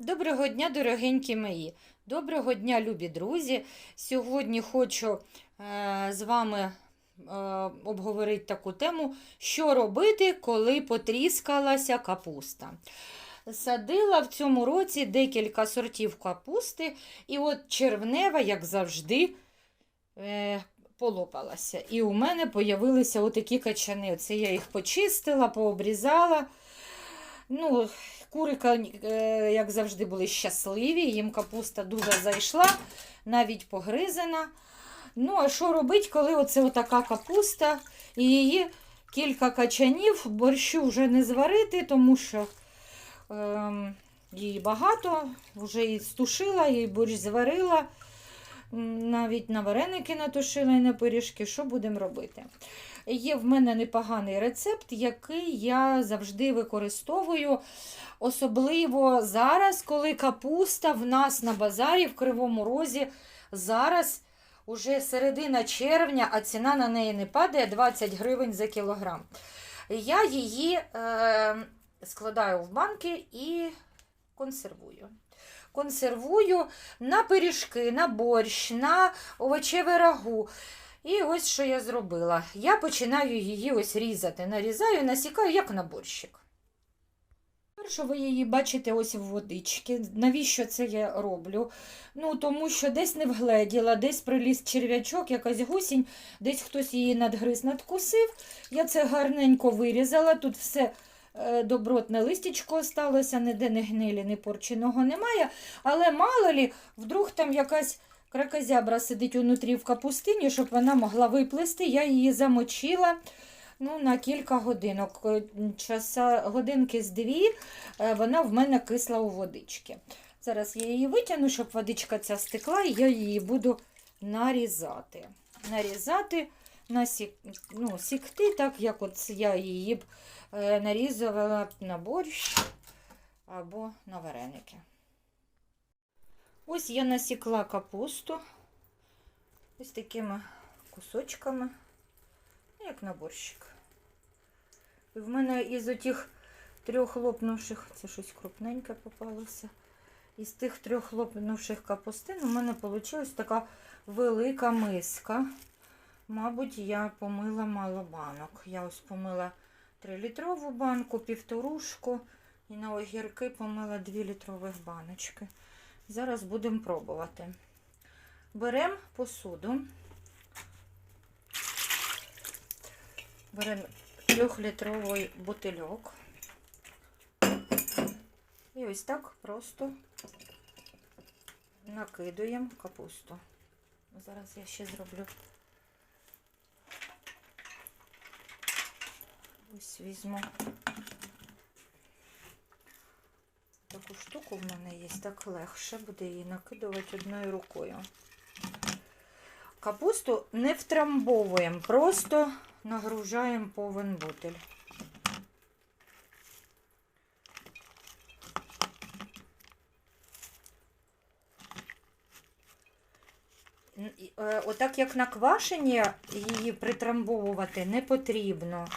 Доброго дня, дорогенькі мої. Доброго дня, любі друзі. Сьогодні хочу е, з вами е, обговорити таку тему, що робити, коли потріскалася капуста. Садила в цьому році декілька сортів капусти, і от червнева, як завжди, е, полопалася. І у мене появилися отакі качани. Оце я їх почистила, пообрізала. Ну, Курика, е, як завжди, були щасливі, їм капуста дуже зайшла, навіть погризена. Ну, а що робити, коли оце отака капуста і її кілька качанів, борщу вже не зварити, тому що е, її багато, вже її стушила, її борщ зварила, навіть на вареники натушила і на пиріжки. Що будемо робити? Є в мене непоганий рецепт, який я завжди використовую. Особливо зараз, коли капуста в нас на базарі в Кривому Розі зараз уже середина червня, а ціна на неї не падає 20 гривень за кілограм. Я її е, складаю в банки і консервую. Консервую на пиріжки, на борщ, на овочеве рагу. І ось що я зробила. Я починаю її ось різати. Нарізаю, насікаю, як на борщик. Перше, ви її бачите ось в водичці. Навіщо це я роблю? Ну, тому що десь не вгледіла, десь приліз черв'ячок, якась гусінь, десь хтось її надгриз, надкусив. Я це гарненько вирізала. Тут все добротне листячко осталося, ніде не гнилі, не порченого немає. Але мало лі, вдруг там якась кракозябра сидить унутрі в капустині, щоб вона могла виплисти. Я її замочила ну, на кілька годинок. Е, Часа, годинки з дві е, вона в мене кисла у водички. Зараз я її витягну, щоб водичка ця стекла, і я її буду нарізати. Нарізати, насік, ну, сікти, так як от я її б е, нарізувала б на борщ або на вареники. Ось я насікла капусту ось такими кусочками, ну, як на борщик. І в мене із отих трьох лопнувших, це щось крупненьке попалося. Із тих трьох лопнувших капустин у мене вийшла така велика миска. Мабуть, я помила мало банок. Я ось помила 3-літрову банку, півторушку і на огірки помила 2 літрових баночки. Зараз будемо пробувати. Беремо посуду. Беремо трьохлітровий бутильок. І ось так просто накидуємо капусту. Зараз я ще зроблю. Ось візьму таку штуку в мене є, так легше буде її накидувати одною рукою. Капусту не втрамбовуємо, просто нагружаємо повен бутиль. Е, Отак як на квашені її притрамбовувати не потрібно,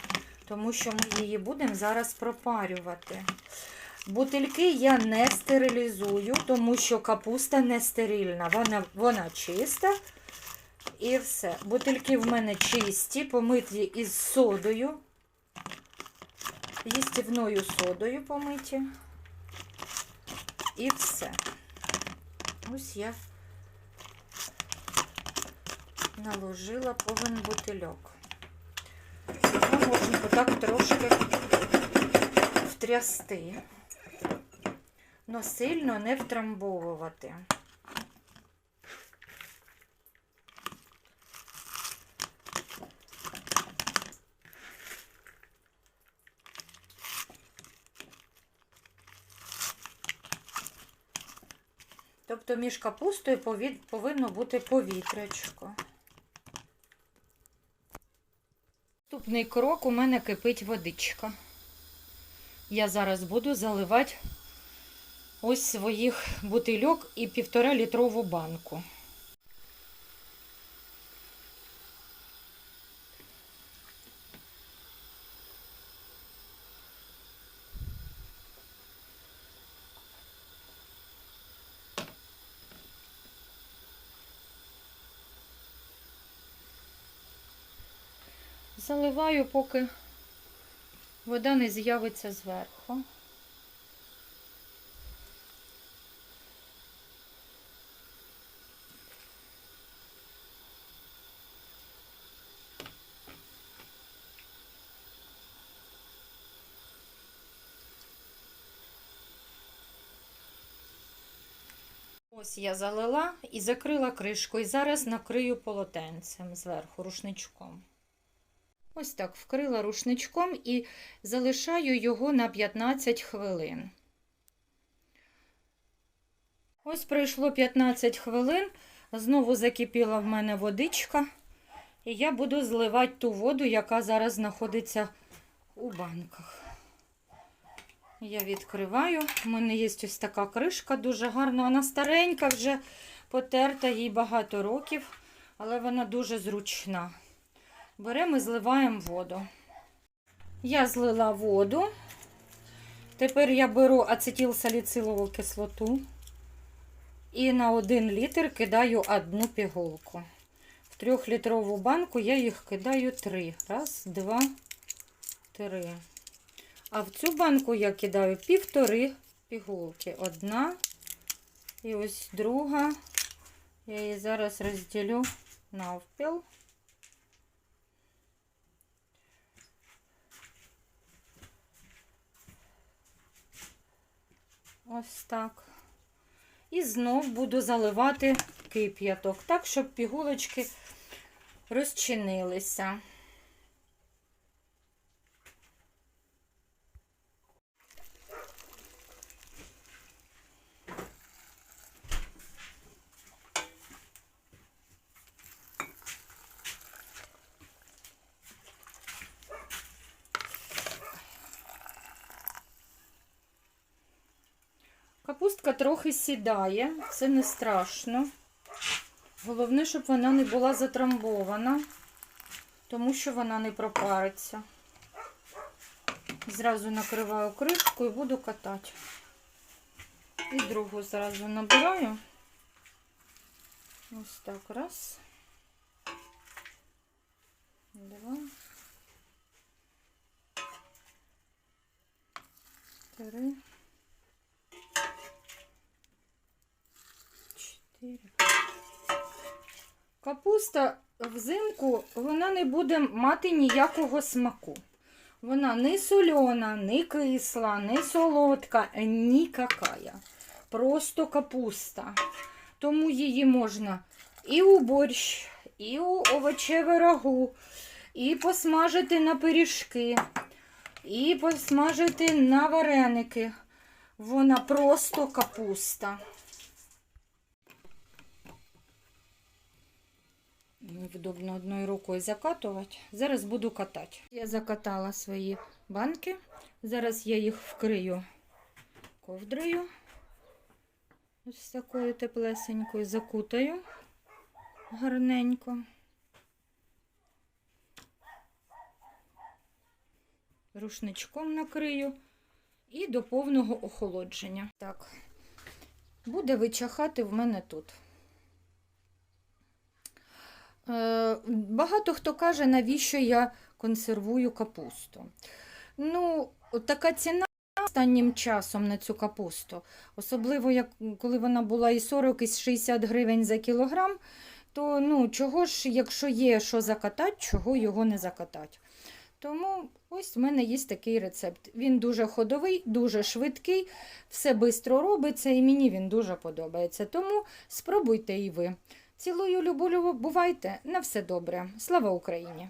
тому що ми її будемо зараз пропарювати. Бутильки я не стерилізую, тому що капуста не стерильна, вона, вона чиста. І все. Бутильки в мене чисті, помиті із содою. Їстівною содою помиті. І все. Ось я наложила повен бутильок. Його отак трошки втрясти, но сильно не втрамбовувати. Тобто між капустою повинно бути повітрячко. Наступний крок у мене кипить водичка. Я зараз буду заливати ось своїх бутильок і півтора літрову банку. Заливаю, поки вода не з'явиться зверху. Ось я залила і закрила кришку. І зараз накрию полотенцем зверху рушничком. Ось так вкрила рушничком і залишаю його на 15 хвилин. Ось пройшло 15 хвилин. Знову закипіла в мене водичка. І я буду зливати ту воду, яка зараз знаходиться у банках. Я відкриваю. У мене є ось така кришка, дуже гарна. Вона старенька, вже потерта, їй багато років, але вона дуже зручна. Беремо і зливаємо воду. Я злила воду. Тепер я беру ацетилсаліцилову кислоту і на 1 літр кидаю одну пігулку. В трьохлітрову банку я їх кидаю три. Раз, два, три. А в цю банку я кидаю півтори пігулки. Одна і ось друга. Я її зараз розділю навпіл. Ось так. І знов буду заливати кип'яток, так, щоб пігулочки розчинилися. Капустка трохи сідає, це не страшно. Головне, щоб вона не була затрамбована, тому що вона не пропариться. Зразу накриваю кришку і буду катати. І другу зразу набираю. Ось так, раз. Два. Три. Чотири. Капуста взимку вона не буде мати ніякого смаку. Вона не сольона, не кисла, не солодка, нікакая. Просто капуста. Тому її можна і у борщ, і у овочеве рагу, і посмажити на пиріжки, і посмажити на вареники. Вона просто капуста. Невдобно одною рукою закатувати. Зараз буду катати. Я закатала свої банки. Зараз я їх вкрию ковдрою. Ось такою теплесенькою закутаю гарненько. Рушничком накрию і до повного охолодження. Так, буде вичахати в мене тут. Е, Багато хто каже, навіщо я консервую капусту. Ну, така ціна останнім часом на цю капусту, особливо як коли вона була і 40, і 60 гривень за кілограм, то ну, чого ж, якщо є що закатати, чого його не закатати. Тому ось в мене є такий рецепт. Він дуже ходовий, дуже швидкий, все швидко робиться і мені він дуже подобається. Тому спробуйте і ви. Цілую, любу, любу, бувайте, на все добре. Слава Україні!